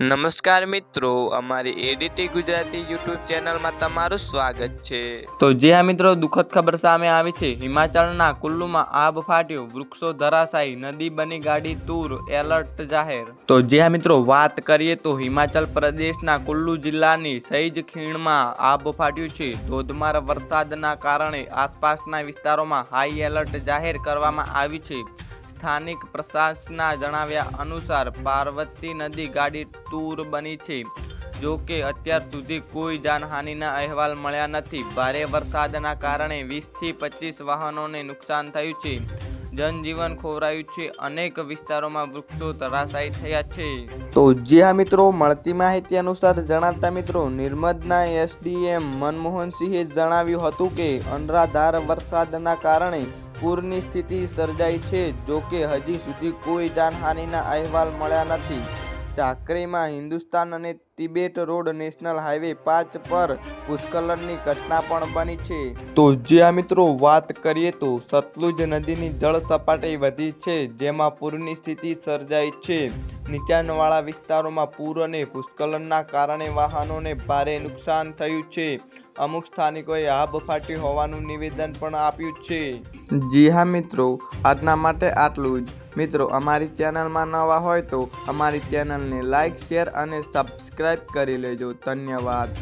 નમસ્કાર મિત્રો, અમારી એડીટી ગુજરાતી યુટ્યુબ ચેનલમાં તમારું સ્વાગત છે. તો જે આ મિત્રો, દુઃખદ ખબર સામે આવી છે. હિમાચલના કુલ્લુમાં આબ ફાટ્યો. વૃક્ષો ધરાશાયી. નદી બની ગાડી તૂર. એલર્ટ જાહેર. તો જે આ મિત્રો, વાત કરીએ તો હિમાચલ પ્રદેશના કુલ્લુ જિલ્લાની સૈજ ખીણમાં આબ ફાટ્યું છે. ધોધમાર વરસાદના કારણે આસપાસના વિસ્તારોમાં હાઈ એલર્ટ જાહેર કરવામાં આવ્યું છે. સ્થાનિક પ્રશાસનના જણાવ્યા અનુસાર પાર્વતી નદી ગાડી તૂર બની છે. જો કે અત્યાર સુધી કોઈ જાનહાનિના અહેવાલ મળ્યા નથી. ભારે વરસાદના કારણે વીસથી પચીસ વાહનોને નુકસાન થયું છે. જનજીવન ખોવરાયું છે. અનેક વિસ્તારોમાં વૃક્ષો ધરાશાયી થયા છે. તો જે આ મિત્રો, મળતી માહિતી અનુસાર જણાવતા મિત્રો, નિર્મદના એસડીએમ મનમોહનસિંહે જણાવ્યું હતું કે, અનરાધાર વરસાદના કારણે પૂરની સ્થિતિ સર્જાઈ છે જોકે હજી સુધી કોઈ જાનહાનિના અહેવાલ મળ્યા નથી. ચાકરીમાં હિન્દુસ્તાન અને તિબેટ રોડ નેશનલ હાઈવે પાંચ પર ભૂસ્ખલનની ઘટના પણ બની છે. તો જે આ મિત્રો વાત કરીએ તો સતલુજ નદીની જળ સપાટી વધી છે, જેમાં પૂરની સ્થિતિ સર્જાઈ છે. નીચાણવાળા વિસ્તારોમાં પૂર અને ભૂસ્ખલનના કારણે વાહનોને ભારે નુકસાન થયું છે. અમુક સ્થાનિકોએ આબ ફાટી હોવાનું નિવેદન પણ આપ્યું છે. જી હા મિત્રો, આજના માટે આટલું જ. મિત્રો, અમારી ચેનલમાં નવા હોય તો અમારી ચેનલને લાઇક શેર અને સબસ્ક્રાઈબ કરી લેજો. ધન્યવાદ.